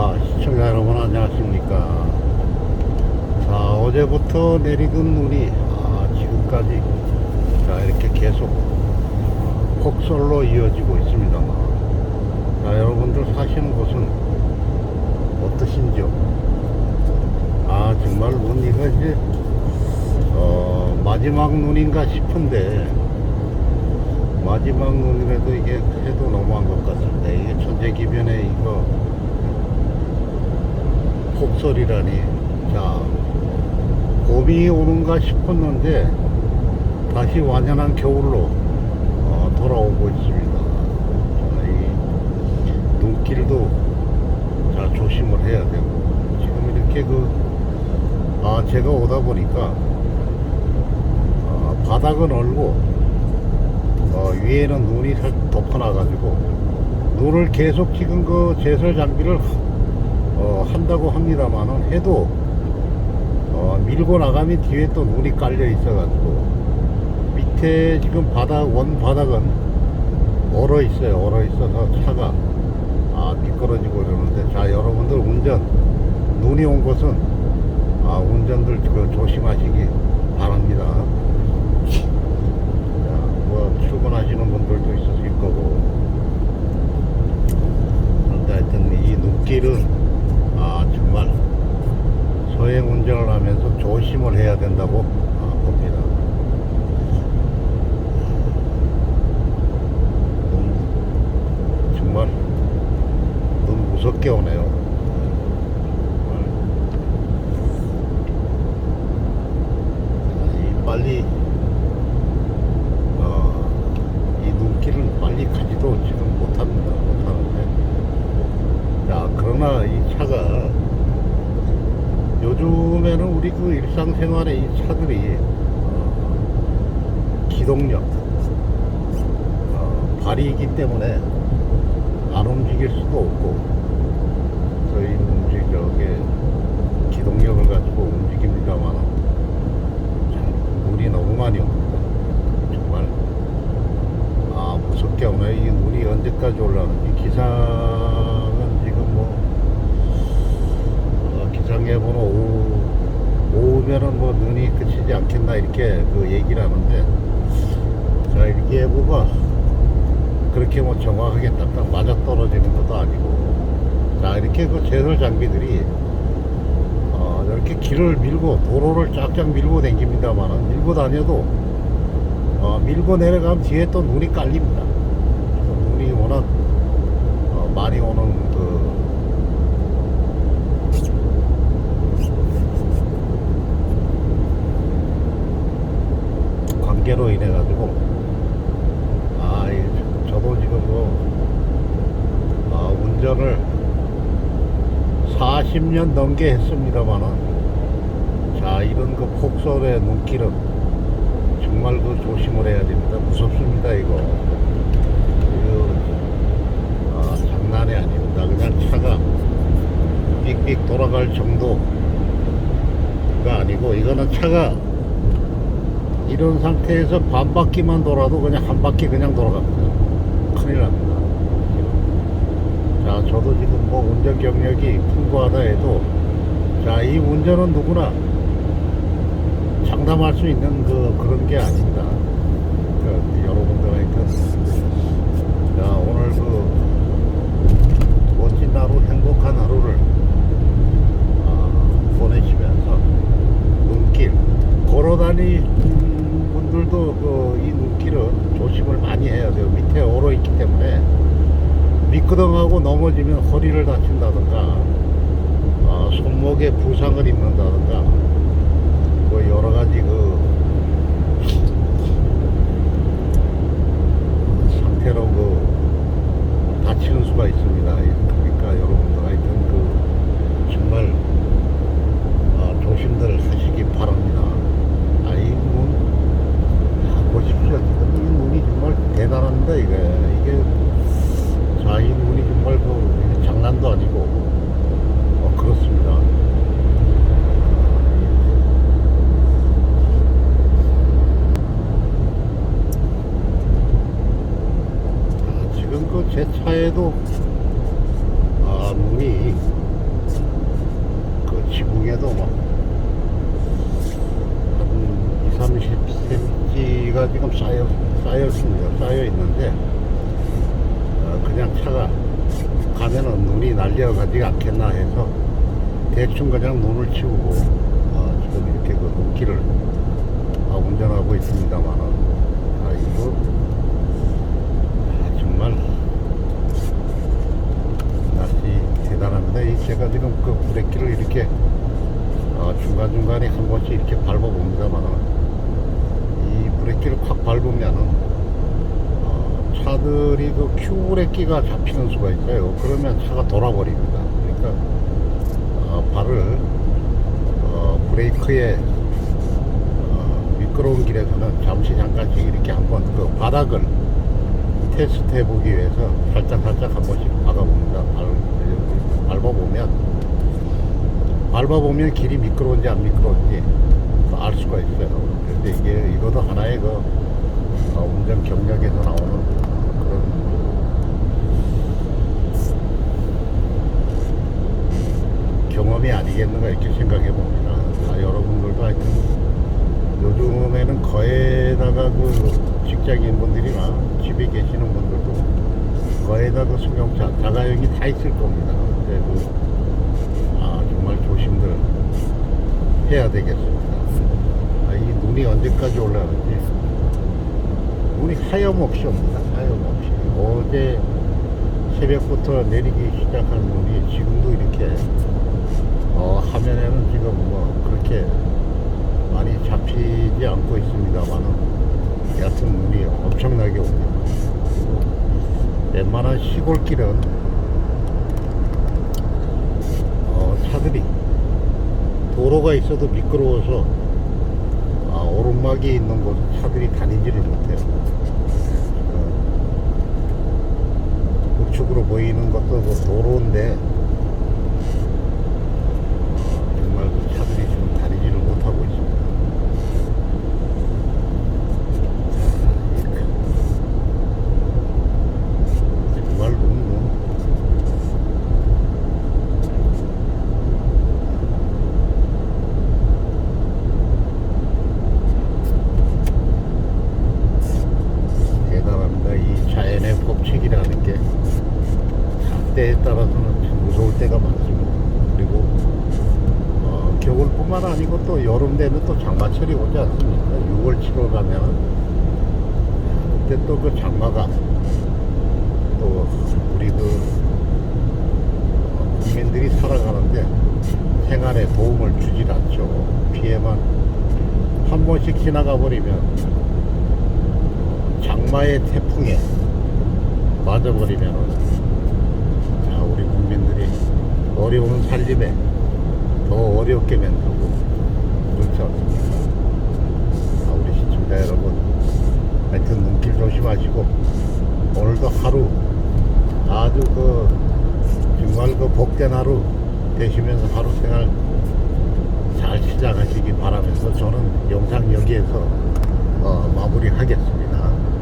아, 시청자 여러분 안녕하십니까. 자, 어제부터 내리던 눈이 아, 지금까지 자, 이렇게 계속 폭설로 이어지고 있습니다. 자, 여러분들 사시는 곳은 어떠신지요? 아, 정말 눈이가 이제 어, 마지막 눈인가 싶은데 마지막 눈이라도 이게 해도 너무한 것 같습니다. 이게 천재기변에 이거 폭설이라니. 자, 봄이 오는가 싶었는데 다시 완연한 겨울로 어, 돌아오고 있습니다. 자, 이 눈길도 자 조심을 해야 되고 지금 이렇게 그 아, 제가 오다 보니까 어, 바닥은 얼고 어, 위에는 눈이 살 덮어놔 가지고 눈을 계속 지금 그 제설 장비를 어, 한다고 합니다만은 해도 어, 밀고 나가면 뒤에 또 눈이 깔려 있어가지고 밑에 지금 바닥 원 바닥은 얼어 있어요. 얼어 있어서 차가 아 미끄러지고 이러는데 자 여러분들 운전 눈이 온 곳은 아 운전들 그 조심하시기 바랍니다. 자, 뭐 출근하시는 분들도 있으실 거고 그런데 하여튼 이 눈길은 아 정말 서행 운전을 하면서 조심을 해야 된다고 아, 봅니다. 눈, 정말 눈 무섭게 오네요. 정말. 이 빨리 어, 이 눈길을 빨리 가지도 지금 못합니다 못하는데 야 그러나 이 차가 요즘에는 우리 그 일상생활에 이 차들이 어, 기동력 어, 발이기 때문에 안 움직일 수도 없고 저희 움직 저게 기동력을 가지고 움직입니다만은 참 눈이 너무 많이 옵니다. 정말 아 무섭게 오네. 이 눈이 언제까지 올라오는지 기상은 지금 뭐 어, 기상예보는 오후 오후면은 뭐 눈이 그치지 않겠나 이렇게 그 얘기를 하는데 자 일기예보가 그렇게 뭐 정확하게 딱딱 맞아 떨어지는 것도 아니고 자 이렇게 그 제설 장비들이 어, 이렇게 길을 밀고 도로를 쫙쫙 밀고 다닙니다만은 밀고 다녀도 어, 밀고 내려가면 뒤에 또 눈이 깔립니다. 그래서 눈이 워낙 어, 많이 오는 그 관계로 인해 가지고 아 이- 저도 지금 뭐 아, 운전을 40년 넘게 했습니다만은 자 이런 그 폭설의 눈길은 정말 그 조심을 해야 됩니다. 무섭습니다 이거. 이거 아, 장난이 아닙니다. 그냥 차가 삑삑 돌아갈 정도가 아니고 이거는 차가 이런 상태에서 반 바퀴만 돌아도 그냥 한 바퀴 그냥 돌아갑니다. 큰일 납니다 자, 저도 지금 뭐 운전 경력이 풍부하다 해도, 자, 이 운전은 누구나 장담할 수 있는 그, 그런 게 아닙니다. 그, 여러분들 하여튼, 자, 오늘 그, 멋진 하루, 행복한 하루를, 아, 보내시면서, 눈길, 걸어 다니는 분들도 그, 이 눈길은 조심을 많이 해야 돼요. 밑에 얼어 있기 때문에, 미 끄덩하고 넘어지면 허리를 다친다든가 아, 손목에 부상을 입는다든가 뭐 여러 가지 그 상태로 그 다치는 수가 있습니다. 그러니까 여러분들 하여튼 그 정말 아, 조심들 하시기 바랍니다. 아이 눈 아, 보십시오. 지금 이 눈이 정말 대단합니다. 이게 이게 자, 이 눈이 정말 그 장난도 아니고 어, 그렇습니다. 아, 지금 그 제 차에도 아, 눈이 지붕에도 뭐, 한 2, 30cm가 지금 쌓여, 쌓였습니다. 쌓여 있는데, 어, 그냥 차가 가면은 눈이 날려가지 않겠나 해서 대충 그냥 눈을 치우고, 어, 지금 이렇게 그 눈길을 아, 운전하고 있습니다만은, 아, 이거, 아, 정말, 날씨 대단합니다. 이 제가 지금 그 브레이크를 이렇게 어, 중간중간에 한 번씩 이렇게 밟아봅니다만 이 브레이크를 콱 밟으면은 어, 차들이 그 큐브레이크가 잡히는 수가 있어요. 그러면 차가 돌아버립니다. 그러니까 어, 발을 어, 브레이크에 어, 미끄러운 길에서는 잠시 잠깐씩 이렇게 한번 그 바닥을 테스트 해보기 위해서 살짝 살짝 한 번씩 박아봅니다. 밟, 밟아보면 밟아보면 길이 미끄러운지 안 미끄러운지 알 수가 있어요. 그런데 이게 이것도 하나의 그 어, 운전 경력에서 나오는 그런 경험이 아니겠는가 이렇게 생각해 봅니다. 아, 여러분들도 하여튼 요즘에는 거에다가 그 직장인 분들이나 집에 계시는 분들도 거에다 그 승용차 자가용이 다 있을 겁니다. 근데 그, 아, 정말 조심들 해야 되겠습니다. 아, 이 눈이 언제까지 올라가는지 눈이 하염없이 옵니다. 하염없이. 어제 새벽부터 내리기 시작한 눈이 지금도 이렇게 어, 화면에는 지금 뭐 그렇게 많이 잡히지 않고 있습니다만은 얕은 눈이 엄청나게 옵니다. 웬만한 시골길은 어, 차들이 도로가 있어도 미끄러워서 아, 오르막이 있는 곳은 차들이 다니지를 못해요. 그 우측으로 보이는 것도 그 도로인데 어, 정말 그 차들이 지금 다니지를 못하고 있습니다. 자, 이렇게. 정말 눈, 눈. 대단합니다. 이 자연의 법칙이라는 게 때에 따라서는 참 무서울 때가 많습니다. 그리고 어, 겨울뿐만 아니고 또 여름 되면 또 오지 않습니까? 6월, 7월 가면 그때 또 그 장마가 또 우리 그 어, 국민들이 살아가는데 생활에 도움을 주질 않죠. 피해만 한 번씩 지나가 버리면 장마의 태풍에 맞아버리면 자, 우리 국민들이 어려운 살림에 더 어렵게 만들고 그렇지 않습니까? 자, 우리 시청자 여러분 하여튼 조심하시고 오늘도 하루 아주 그 정말 그 복된 하루 되시면서 하루 생활 잘 시작하시기 바라면서 저는 영상 여기에서 어, 마무리하겠습니다.